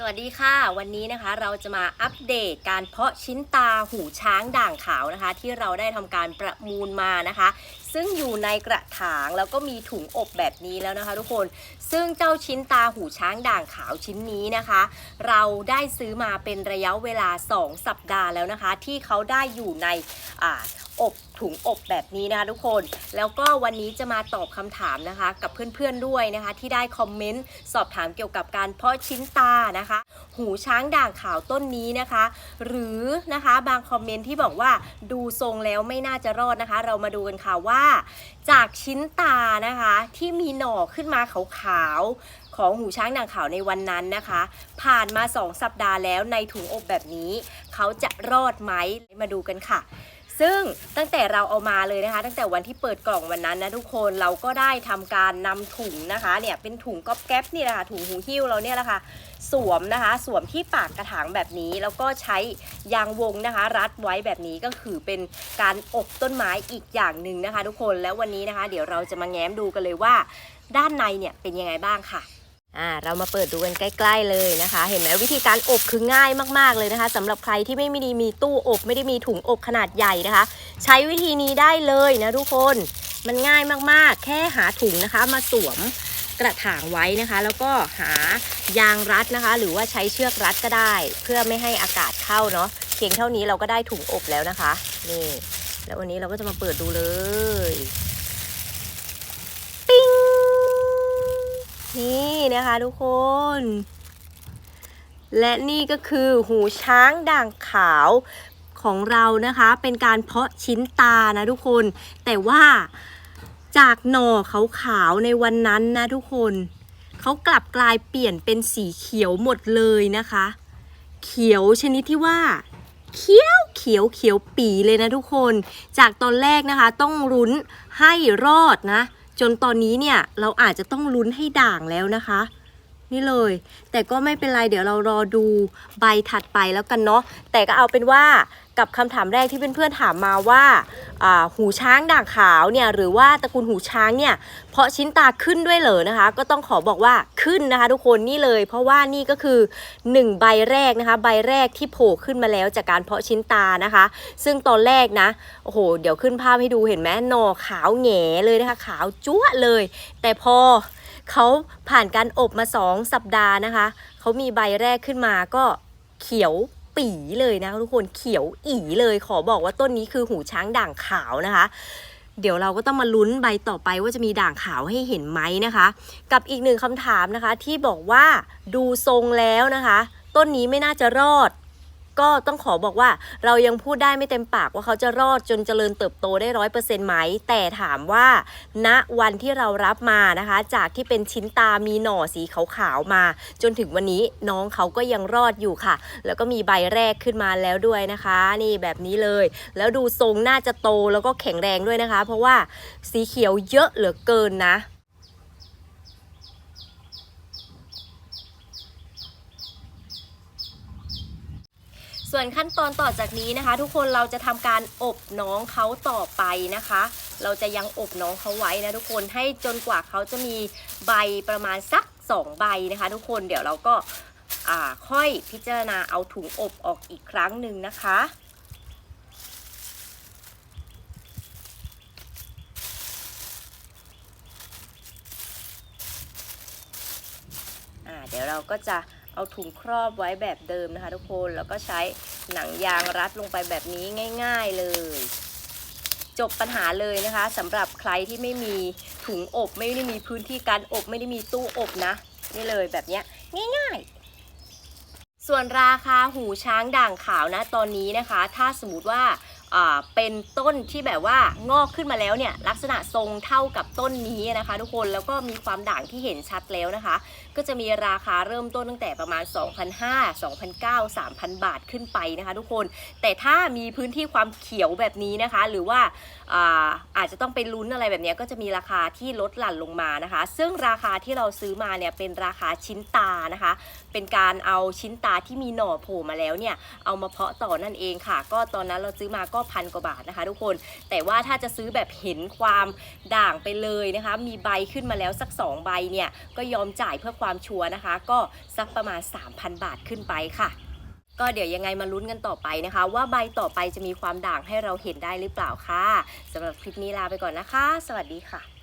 สวัสดีค่ะ วันนี้นะคะเราจะมาอัปเดตการเพาะชิ้นตาหูช้างด่างขาวนะคะ ที่เราได้ทำการประมูลมานะคะซึ่งอยู่ในกระถางแล้วก็มีถุงอบแบบนี้แล้วนะคะ ทุกคน ซึ่งเจ้าชิ้นตาหูช้างด่างขาวชิ้นนี้นะคะ เราได้ซื้อมาเป็นระยะเวลา 2 สัปดาห์แล้วนะคะ ที่เขาได้อยู่ในอ่าอบถุงอบแบบนี้นะคะทุกคน แล้วก็วันนี้จะมาตอบคำถามนะคะ กับเพื่อนๆด้วยนะคะ ที่ได้คอมเมนต์สอบถามเกี่ยวกับการเพาะชิ้นตานะคะ หูช้างด่างขาวต้นนี้นะคะ หรือนะคะบางคอมเมนต์ที่บอกว่าดูทรงแล้วไม่น่าจะรอดนะคะ เรามาดูกันค่ะว่าจากชิ้นตานะคะที่มีหน่อขึ้นมาขาวๆของหูช้างนางขาวในวันนั้นนะคะ ผ่านมา 2 สัปดาห์แล้วในถุงอบแบบนี้ เขาจะรอดไหมมาดูกันค่ะ ซึ่งตั้งแต่เราเอามาเลยนะคะ ตั้งแต่วันที่เปิดกล่องวันนั้นนะทุกคนเราก็ได้ทำการนำถุงนะคะเนี่ยเป็นถุงก๊อบแก๊ปนี่แหละค่ะถุงหูหิ้วเราเนี่ยแหละค่ะสวมนะคะ สวมที่ปากกระถางแบบนี้ แล้วก็ใช้ยางวงนะคะ รัดไว้แบบนี้ก็คือเป็นการอบต้นไม้อีกอย่างหนึ่งนะคะ ทุกคนแล้ววันนี้นะคะ เดี๋ยวเราจะมาแง้มดูกันเลยว่า ด้านในเนี่ยเป็นยังไงบ้างค่ะ อ่าเรามาเปิดดูกันใกล้ ๆ เลยนะคะ เห็นไหมวิธีการอบคือง่ายมากๆเลยนะคะสำหรับใครที่ไม่ได้มีตู้อบ ไม่ได้มีถุงอบขนาดใหญ่นะคะ ใช้วิธีนี้ได้เลยนะทุกคนมันง่ายมากๆ แค่หาถุงนะคะ มาสวมกระถางไว้นะคะ แล้วก็หายางรัดนะคะ หรือว่าใช้เชือกรัดก็ได้ เพื่อไม่ให้อากาศเข้าเนาะเพียงเท่านี้เราก็ได้ถุงอบแล้วนะคะนี่แล้ววันนี้เราก็จะมาเปิดดูเลย นี่นะคะทุกคน และนี่ก็คือหูช้างด่างขาวของเรานะคะ เป็นการเพาะชิ้นตานะทุกคน แต่ว่าจากหน่อขาวๆในวันนั้นนะทุกคนเขากลับกลายเปลี่ยนเป็นสีเขียวหมดเลยนะคะ เขียวชนิดที่ว่าเขียวเขียวเขียวปีเลยนะทุกคน จากตอนแรกนะคะ ต้องลุ้นให้รอดนะ จนตอนนี้เนี่ยเราอาจจะต้องลุ้นให้ด่างแล้วนะคะ นี่เลย แต่ก็ไม่เป็นไรเดี๋ยวเรารอดูใบถัดไปแล้วกันเนาะแต่ก็เอาเป็นว่ากับคำถามแรกที่เพื่อนๆถามมาว่าาหูช้างด่างขาวเนี่ยหรือว่าตระกูลหูช้างเนี่ยเพราะชิ้นตาขึ้นด้วยเหรอนะคะ ก็ต้องขอบอกว่าขึ้นนะคะ ทุกคนนี่เลย เพราะว่านี่ก็คือ 1 ใบแรกนะคะ ใบแรกที่โผล่ขึ้นมาแล้วจากการเพาะชิ้นตานะคะ ซึ่งตอนแรกนะโอ้โหเดี๋ยวขึ้นภาพให้ดูเห็นไหมหน่อขาวแหงเลยนะคะขาวจั๊วเลย แต่พอ เขาผ่านการอบมา 2 สัปดาห์นะคะ เขามีใบแรกขึ้นมาก็เขียวปีเลยนะทุกคนเขียวอีเลยขอบอกว่าต้นนี้คือหูช้างด่างขาวนะคะ เดี๋ยวเราก็ต้องมาลุ้นใบต่อไปว่าจะมีด่างขาวให้เห็นไหมนะคะ กับอีกหนึ่งคำถามนะคะที่บอกว่าดูทรงแล้วนะคะ ต้นนี้ไม่น่าจะรอด ก็ต้องขอบอกว่าเรายังพูดได้ไม่เต็มปากว่าเขาจะรอดจนเจริญเติบโตได้ร้อยเปอร์เซ็นต์ไหม แต่ถามว่าณวันที่เรารับมานะคะ จากที่เป็นชิ้นตามีหน่อสีขาวๆมา จนถึงวันนี้น้องเขาก็ยังรอดอยู่ค่ะ แล้วก็มีใบแรกขึ้นมาแล้วด้วยนะคะ นี่แบบนี้เลย แล้วดูทรงน่าจะโตแล้วก็แข็งแรงด้วยนะคะ เพราะว่าสีเขียวเยอะเหลือเกินนะ ส่วนขั้นตอนต่อจากนี้นะคะ ทุกคนเราจะทำการอบน้องเขาต่อไปนะคะ เราจะยังอบน้องเขาไว้นะทุกคนให้จนกว่าเขาจะมีใบประมาณสัก 2 ใบนะคะ ทุกคนเดี๋ยวเราก็ค่อยพิจารณาเอาถุงอบออกอีกครั้งหนึ่งนะคะเดี๋ยวเราก็จะ เอาถุงครอบไว้แบบเดิมนะคะทุกคนแล้วก็ใช้หนังยางรัดลงไปแบบนี้ง่าย ๆเลย จบปัญหาเลยนะคะสำหรับใครที่ไม่มีถุงอบไม่ได้มีพื้นที่การอบไม่ได้มีตู้อบนะนี่เลยแบบเนี้ยง่ายๆส่วนราคาหูช้างด่างขาวนะตอนนี้นะคะ ถ้าสมมติว่าอ่า เป็นต้นที่แบบว่างอกขึ้นมาแล้วเนี่ยลักษณะทรงเท่ากับต้นนี้นะคะ ทุกคนแล้วก็มีความด่างที่เห็นชัดแล้วนะคะ ก็จะมีราคาเริ่มต้นตั้งแต่ประมาณ 2,500 2,900 3,000 บาทขึ้นไปนะคะ ทุกคน แต่ถ้ามีพื้นที่ความเขียวแบบนี้นะคะ หรือว่าอาอาจจะต้องไปลุ้นอะไรแบบนี้ก็จะมีราคาที่ลดหลั่นลงมานะคะ ซึ่งราคาที่เราซื้อมาเนี่ยเป็นราคาชิ้นตานะคะ เป็นการเอาชิ้นตาที่มีหน่อโผล่มาแล้วเนี่ยเอามาเพาะต่อนั่นเองค่ะ ก็ตอนนั้นเราซื้อมาก็ก็พันกว่าบาทนะคะ ทุกคน แต่ว่าถ้าจะซื้อแบบเห็นความด่างไปเลยนะคะ มีใบขึ้นมาแล้วสัก 2 ใบเนี่ยก็ยอมจ่ายเพื่อความชัวร์นะคะ ก็สักประมาณ 3,000 บาทขึ้นไปค่ะก็เดี๋ยวยังไงมาลุ้นกันต่อไปนะคะ ว่าใบต่อไปจะมีความด่างให้เราเห็นได้หรือเปล่าค่ะสำหรับคลิปนี้ลาไปก่อนนะคะ สวัสดีค่ะ